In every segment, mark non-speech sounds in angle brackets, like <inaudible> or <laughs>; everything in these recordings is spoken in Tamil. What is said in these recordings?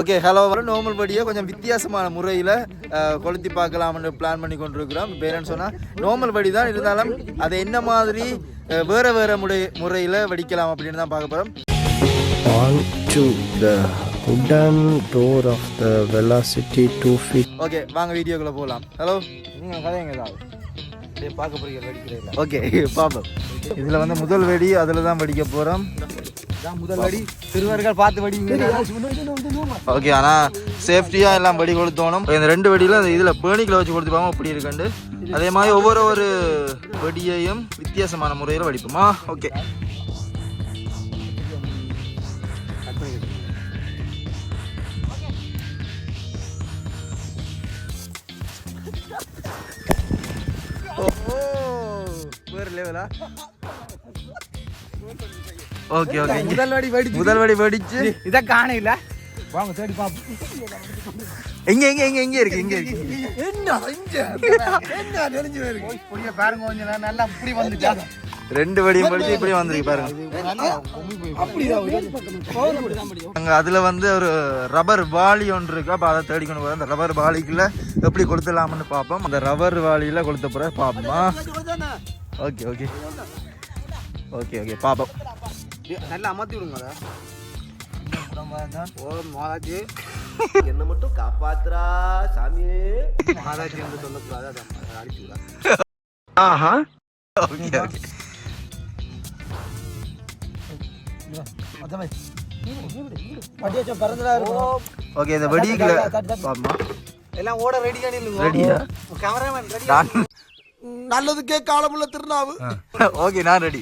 ஓகே ஹலோ நார்மல் படியே கொஞ்சம் வித்தியாசமான முறையில் கொளுத்தி பார்க்கலாம்னு பிளான் பண்ணி கொண்டிருக்கிறோம். பேரண்ட்ஸ் சொன்னால் நார்மல் படி தான். இருந்தாலும் அதை என்ன மாதிரி வேற வேற முறை முறையில் வெடிக்கலாம் அப்படின்னு தான் பார்க்க போகிறோம் on to the wooden door of the velocity 2 feet. Okay வாங்க வீடியோக்குள்ளே போகலாம் ஹலோ நீங்கள் கதைங்க ஏதாவது பார்க்க போறீங்க ஓகே <laughs> பார்ப்போம். இதில் வந்து முதல் வெடி அதில் தான் வெடிக்க போகிறோம் முதல் வெடி. சிறுவர்கள் பார்த்து வெடி ஓகே ஆனால் சேஃப்டியாக எல்லாம் வெடி கொளுத்தோணும் இந்த ரெண்டு வெடியில் அந்த இதில் பேணிக்கில் வச்சு கொடுத்துப்பாங்க இப்படி இருக்குண்டு அதே மாதிரி ஒவ்வொரு ஒரு வெடியையும் வித்தியாசமான முறையில் வெடிப்போமா? ஓகே. வேறு லெவலா ஓகே ஓகே. முதல் வாடி வெடி முதல் வெடி வெடிச்சு. இதை காண இல்ல வாங்க தேடி பாப்போம். எங்க எங்க எங்க எங்க இருக்கு எங்க இருக்கு. என்ன இங்க என்ன நெளிஞ்சு வருது புரிய பாருங்க கொஞ்சம் நல்லா இப்படி வந்துட்டா. ரெண்டு வெடியும் படிச்சு இப்படி வந்திருக்கு பாருங்க. அங்க அதுல வந்து ஒரு ரப்பர் வாளி ஒன்று இருக்கு. அப்ப அதை தேடி கொண்டு போறோம் அந்த ரப்பர் வாளிக்குள்ள எப்படி கொளுத்தலாம்னு பார்ப்போம் அந்த ரப்பர் வாளியில கொளுத்த போற பார்ப்போமா ஓகே ஓகே. ஓகே ஓகே பார்ப்போம் நல்லா அமர்த்தி விடுங்க ஓ மாதாஜி என்ன மட்டும் காப்பாத்துறா சாமியே. மாதாஜி என்று சொல்லக்கூடாது அதை அடிச்சு விடா ஆஹா. Okay okay. ஓகே இந்த வெடிக்குள்ள பார்ப்போமா எல்லாம் ஓட ரெடியா நில்லுங்க ரெடியா கேமராமேன் ரெடி நல்லதுக்கே காலமுள்ள திருநாவு. ஓகே நான் ரெடி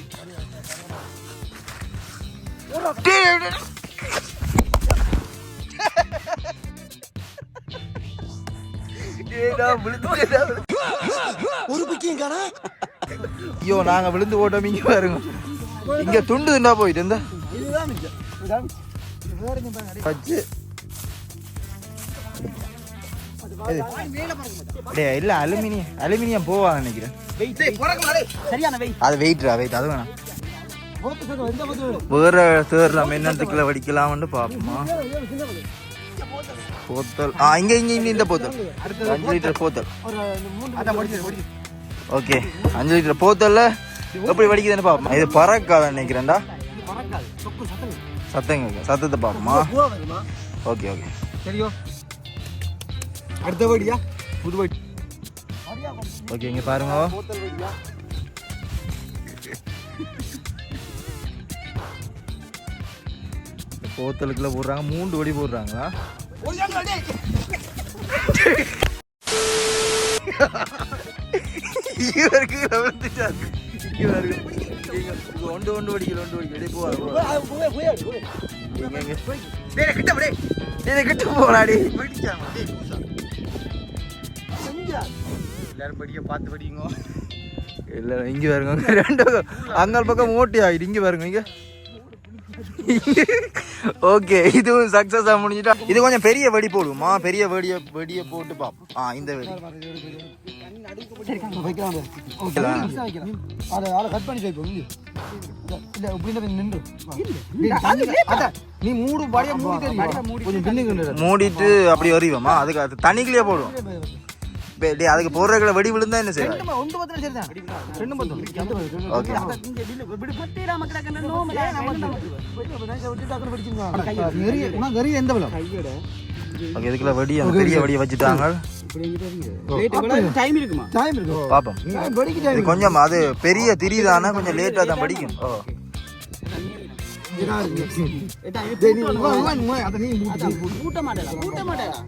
<laughs> ஒரு பிக்கியும் காணா ஐயோ நாங்க விழுந்து ஓட்டோம் இங்க பாருங்க. இங்க துண்டு துண்டா போயிட்டு இந்த. வச்சு டேய் இல்ல அலுமினியம் அலுமினியம் போவா நினைக்கிறேன். அது வெயிட்ரா வெயிட் அது வேணாம். வேற தேர்ல மின்னத்துக்குள்ள வடிக்கலாம்னு பாப்போமா? போத்தல். ஆ இங்க இங்க இங்க இந்த போத்தல். அஞ்சு லிட்டர் போத்தல். ஓகே அஞ்சு லிட்டர் போத்தல்ல எப்படி வடிக்குதுன்னு பாப்போம்? இது பறக்காத நினைக்கிறேன்டா. சத்தம் சத்தங்க சத்தத்தை பாப்போமா? Okay okay. சரியோ அடுத்த வடியா ஓகே இங்க பாருங்க. கோத்தலுக்குள்ள போடுறாங்க மூன்று வடி போடுறாங்களா? இவருக்கு விழுந்துட்டாரு. இவருக்கு ஒன்று ஒன்று வடிக்கல ஒன்று வடிக்கல டேய் போவாரு கிட்ட போடே டேய். கிட்ட எல்லாரும் படிக்க பார்த்து படிங்க. இல்ல இங்கே பாருங்க. ரெண்டு அங்கால் பக்கம் ஓட்டி ஆயிடு இங்க பாருங்க இங்க. ஓகே இதுவும் சக்சஸா முடிஞ்சிட்டா. இது கொஞ்சம் பெரிய வெடி போடுமா? பெரிய வெடிய வெடிய போட்டு பாப்போம் ஆ இந்த வெடி. மூடு மூடிட்டு அப்படி வரிவோமா அதுக்கு அது போடுவோம் அதுக்கு போடுறதுல வெடி விழுந்தா என்ன செய்யும் ஓகே. ஓகே இதுக்குள்ள வெடி அந்த பெரிய வெடியை வச்சுட்டாங்க. டைம் இருக்குமா? டைம் இருக்கு. பாப்போம். படிக்க இது கொஞ்சம் அது பெரிய திரிதானே? கொஞ்சம் லேட்டா தான் படிக்கும் இப்படியா விழுமெல்லோடா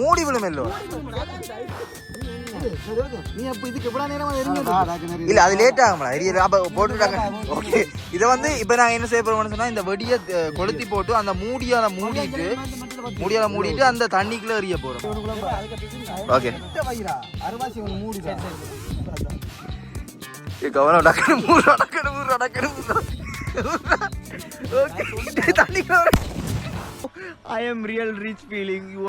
மூடி விழுமெல்லோடா நீ அப்ப இதுக்கு எவ்வளவு நேரமா எரிஞ்சு இல்ல அது லேட் ஆகும்ல எரிய அப்ப போட்டுட்டாங்க. ஓகே இதை வந்து இப்ப நாங்க என்ன செய்ய போறோம்னு சொன்னா இந்த வெடியை கொளுத்தி போட்டு அந்த மூடியால மூடிட்டு மூடியால மூடிட்டு அந்த தண்ணிக்குள்ள எறிய போறோம். ஓகே மூடி கவனம் டக்குனு மூணு டக்குனு மூணு டக்குனு மூணு ஓகே <laughs> தண்ணிக்குள்ள I am real rich feeling you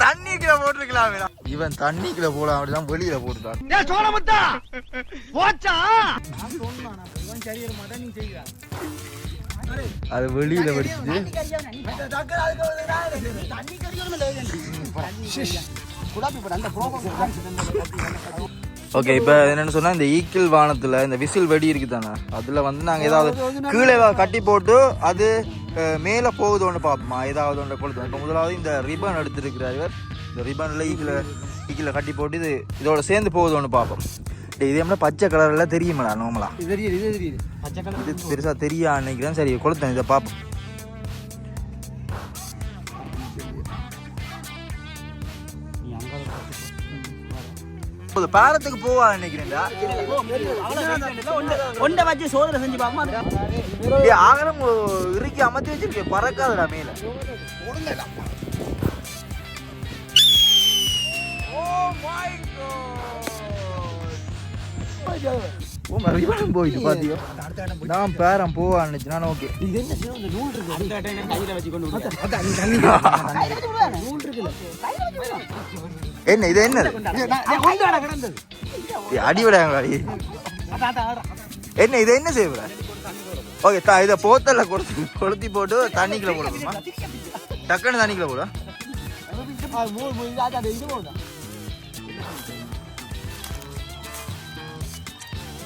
தண்ணிக்குள்ள போட்டுருக்கலாம் இவன் தண்ணிக்குள்ள போலாம் அப்படிதான் வெளியில போட்டுட்டான் அது வெளியில வெடிச்சுது. ஓகே இப்போ என்னன்னு சொன்னா இந்த ஈக்கிள் வானத்துல இந்த விசில் வெடி இருக்கு தானே அதுல வந்து நாங்க ஏதாவது கீழே கட்டி போட்டு அது மேல போகுதோன்னு பார்ப்போமா? ஏதாவது ஒன்று கொளுத்தோம் இப்போ முதலாவது இந்த ரிபன் எடுத்துருக்கிறார் இவர். இந்த ரிபன்ல ஈக்கில் ஈக்கில் கட்டி போட்டு இது இதோட சேர்ந்து போகுதோன்னு பார்ப்போம். டேய், இது என்ன பச்சை கலர்ல தெரியுமாடா நார்மலா இது தெரியுது இது தெரியுது. பச்சை கலர் இது பெருசா தெரியா நினைக்கிறேன். சரி கொளுத்தேன் இதை பார்ப்போம். நீ அங்க இப்போது பாலத்துக்கு போவா நினைக்கிறேன்டா ஒன்றை வச்சு சோதனை செஞ்சு பாப்போம் டேய், ஆகரம் இறுக்கி அமர்த்தி வச்சிருக்கேன் பறக்காதடா மேல. ஓ மறுபடியும் போயிட்டு பாத்தியோ? நான் பேரம் நான் ஓகே. இது என்ன இந்த நூல் இருக்கு அந்த டைம் கையில வச்சு கொண்டு <laughs> விடு. அதான் நீ தண்ணி நூல் இருக்குல்ல. என்ன இது என்னது? நான் கொண்டு வர கிடந்தது. டேய், அடி. என்ன இதை என்ன செய்வ ஓகே தா இதை போத்தல்ல கொடுத்து கொளுத்தி போட்டு தண்ணிக்குள்ள போடணுமா? டக்குன்னு தண்ணிக்குள்ள போட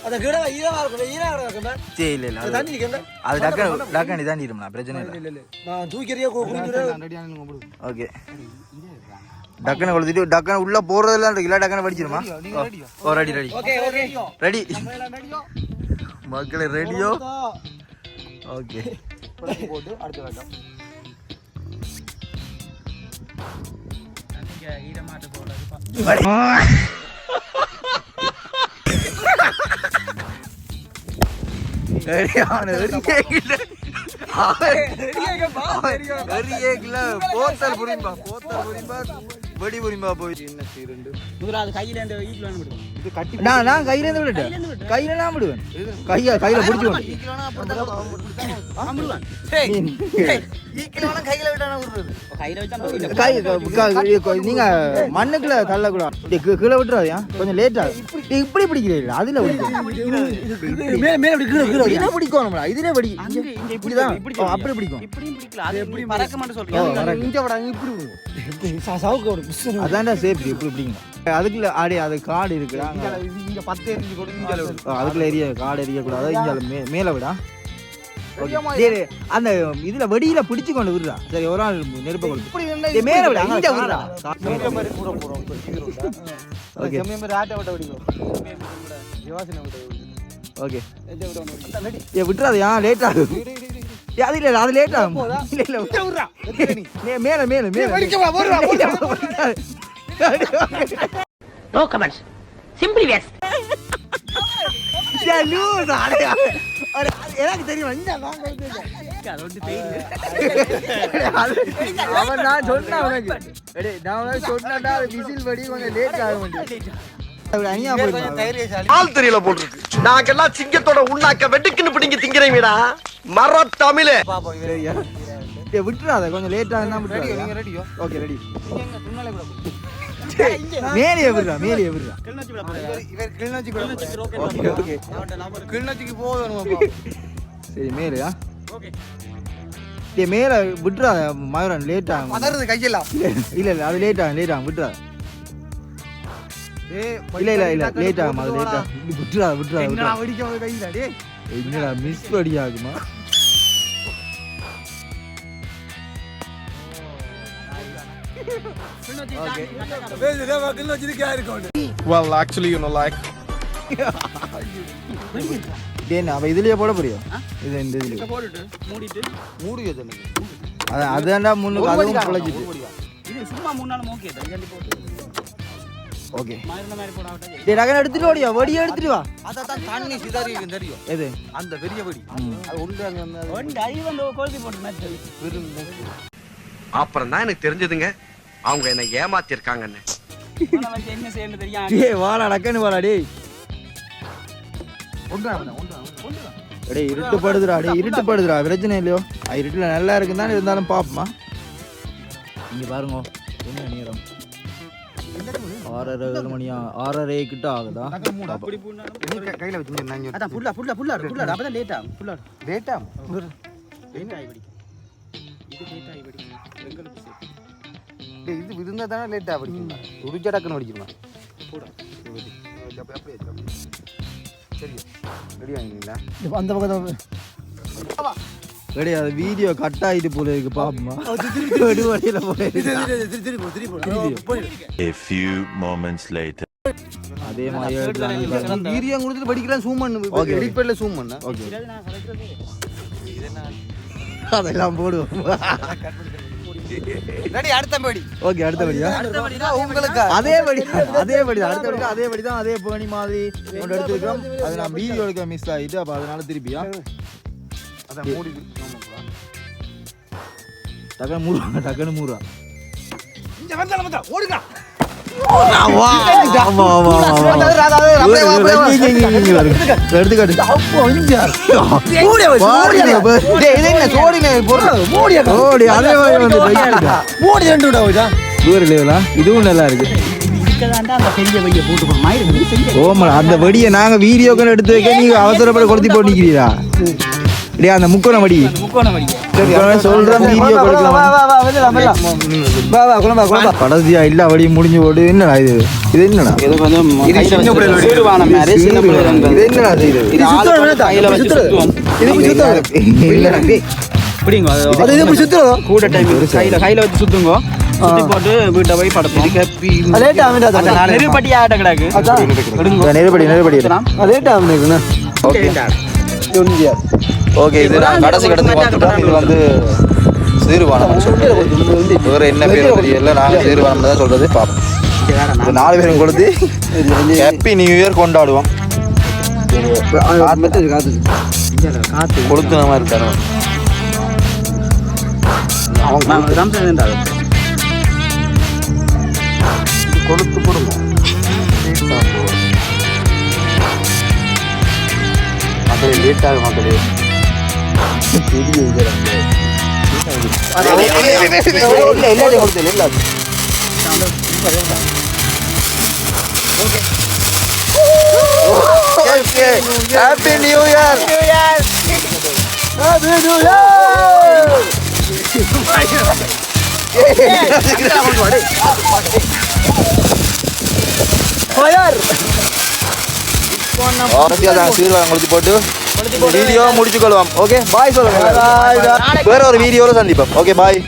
அத கிட ஈரமா இருக்கும் ஈரமா இருக்கும். சரி இல்லை இல்லை அது- தண்ணி நிக்கல அது டக்குனு டக்குனு தாண்டிடும்ண்ணா பிரச்சனை இல்லை. இல்ல இல்ல நான் தூக்கிறியா குடிக்கிறேன் ஓகே. டக்குனு கொளுத்திட்டு டக்குனு உள்ள போறதெல்லாம் இருக்குல்ல டக்குனு படிச்சிருமா ஓ ready ready okay okay ready மக்களே ரெடியோ ஓகே. போட்டு அடுத்த வேண்டாம் ஈரமாட்டு போடுறது போத்தல் புரியும்பா போத்தல் புரியும்பா வெடி புரியும்பா போயிட்டு முதலாவது கையில இந்த ஈட்டில் நான் நான் கையில இருந்து விட்டுட்டேன். கையில நான் விடுவேன். கைய <laughs> கையில பிடிச்சு நீங்க மண்ணுக்குள்ள தள்ளக்கூடாது. கீழே விட்டுறாதியா கொஞ்சம் லேட்டா இப்படி பிடிக்கிறீங்க அதுல கீழ இதுல பிடிக்கணும்டா இதுல பிடி அங்க இங்க இப்படி இப்படிதான். அப்படி பிடிக்கும். அதான்டா சேஃப்டி இப்படி பிடிங்க அதுக்குள்ள ஆடி அது காடு இருக்குடா இங்க பத்து எரிஞ்சு இங்க ஓ, அதுக்குள்ள எரிய காடு எரிய கூடாது இங்க மேல விடா. டேய், அந்த இதுல வெடியில பிடிச்சு கொண்டு விடுறா. சரி ஒரு ஆள் நெருப்ப கொண்டு மேல விடு அங்க விடுறா. கூட. <laughs> ஓகே. ஏ விட்டுறாதயா லேட் ஆகும் அது இல்ல அது லேட் ஆகும் இல்ல இல்ல மேல மேல மேல. அடே, அடே, அடே, எனக்கு தெரியும். அவன் நான் நான் அது விசில் கொஞ்சம் லேட் ஆக. ஆள் தெரியல போட்டுருக்கு. நாங்கெல்லாம் சிங்கத்தோட உண்ணாக்க வெட்டுக்குன்னு பிடிங்க திங்கிறீங்கடா மர தமிழே விட்டுறாத. கொஞ்சம் லேட் ஆகுதுன்னா ஓகே ரெடி மேலே விடுறா மேலே விடுறா கிளிநொச்சி விட போறேன் இவர் கிளிநொச்சி கூட கிளிநொச்சி ரோக்கெட் ஓகே ஓகே கிளிநொச்சிக்கு போகணும் சரி மேலையா ஓகே டேய் மேலே விட்டுறாத மயூரன் லேட் ஆகும் பதறது கையெல்லாம் இல்ல இல்ல அது லேட் ஆகும் லேட் ஆகும் விட்டுறாத இல்ல இல்ல இல்ல லேட் ஆகும் அது லேட் ஆகும் விட்டுறாத வெடிக்க போய் கையில டேய்? என்னடா மிஸ் படி ஆகுமா? இருக்கா well actually you know like டேய் அவ இதுலயே போட போறியோ? இது இந்த இதுல இதை போட்டுட்டு மூடிட்டு மூடி வச்சு அது அதான்டா முன்னுக்கு அதுவும் குழஞ்சிட்டு. இது சும்மா மூணு நாள் ஓகே. போட்டு டேய் நகை எடுத்துட்டு ஓடியா வடி எடுத்துட்டு வா. அதான் தண்ணி சிதறி இருக்கும் தெரியும். எது? அந்த பெரிய வெடி. அது உண்டு அங்க அந்த ஒன்று அழி வந்து கொளுத்தி போட்டு மேட்ச் அப்புறம் தான் எனக்கு தெரிஞ்சதுங்க. அவங்க என்ன ஏமாத்திருக்காங்கன்னு. என்ன செய்யணும் தெரியும். டேய் வாடா டக்குன்னு வாடா டேய். இருட்டு படுதுடா டேய் இருட்டு படுதுடா பிரச்சனை இல்லையோ. இருட்டுல நல்லா இருக்குன்னு இருந்தாலும் பாப்போமா. இங்க பாருங்க என்ன நேரம்? ஆறரை ஏழு மணியா? ஆறரை கிட்ட ஆகுதா? கையில வச்சு லேட்டா லேட் ஆகி படிக்கும் இது லேட் ஆகி படிக்கும் எங்களுக்கு சரி. டேய், இது விருந்தா தானே லேட்டாக படிக்கணும் துடிச்சா டக்குன்னு படிக்கணும் கூட சரி ரெடி வாங்கிங்களா அந்த பக்கம் ரெடி அது வீடியோ கட் ஆகிட்டு போல இருக்கு பாப்போமா வெடி வழியில போல இருக்கு. திருப்பி திருப்பி A few moments later. அதே மாதிரி கொடுத்துட்டு படிக்கலாம் ஜூம் பண்ணு. ஓகே எடிட் பண்ணல ஜூம் பண்ணு. ஓகே இது நான் கலைக்கிறதே அதெல்லாம் போடுவோம் <laughs> ரெடி அடுத்த படி. ஓகே அடுத்த படியா? உங்களுக்கு? அதே படி <laughs> அதே படி அடுத்த படி அதே படி தான். அதே பேணி மாதிரி ஒன்று எடுத்துருக்கோம் அது நான் வீடியோ எடுக்க மிஸ் ஆகிட்டு அப்போ அதனால திருப்பியா? அதான் மூடி டக்குனு மூடுவாங்க டக்குனு மூடுவா இங்க வந்தா நம்ம ஓடுங்க மூடி ரெண்டு விட போயிட்டா இதுவும் நல்லா இருக்கு. போட்டு ஓமா அந்த வெடியை நாங்க வீடியோக்கு எடுத்து வைக்க நீங்க அவசரப்பட கொளுத்தி போட்டுக்கிறீரா இல்லையா அந்த முக்கோணம் வடி. முக்கோண வடிக்க சொல்றேன் வீடியோ கடைசியா இல்ல வடி முடிஞ்சு போடு என்னடா இது? இது என்னடா? இது கொஞ்சம் மாதிரி சின்ன பிள்ளைங்க இது என்னடா இது? இது ஆளு கையில வச்சு சுத்துவோம். இல்லடா இப்படிங்க அது அது இது சுத்துறோம். கூட டைம் கையில கையில வச்சு சுத்துங்க. சுத்தி போட்டு வீட்டை போய் படுப்போம். லேட் ஆகுது கிடக்கு. லேட் ஆகுது ஓகே இது நான் கடைசி கடந்து பார்த்துட்டோம். இது வந்து சீர்வானம் சொல்றது. வேற என்ன பேர் தெரியல நாங்க சீர்வானம் தான் சொல்றது. பாப்போம். இந்த நாலு பேரும் கொடுத்து ஹாப்பி நியூ இயர் கொண்டாடுவோம். கொளுத்துன மாதிரி தரும் நான் ரம்ஜான் இருந்தாலும் கொளுத்து போடுவோம் மக்களே லேட் ஆகும் மக்களே எல்லாத்தையும் கொடுத்து எல்லாத்தையும் happy new year happy new year சீர்வாங்க கொடுத்து போட்டு வீடியோ முடிச்சுக்கொள்வோம். ஓகே பாய் சொல்லுங்க. வேற ஒரு வீடியோவில் சந்திப்போம். Okay bye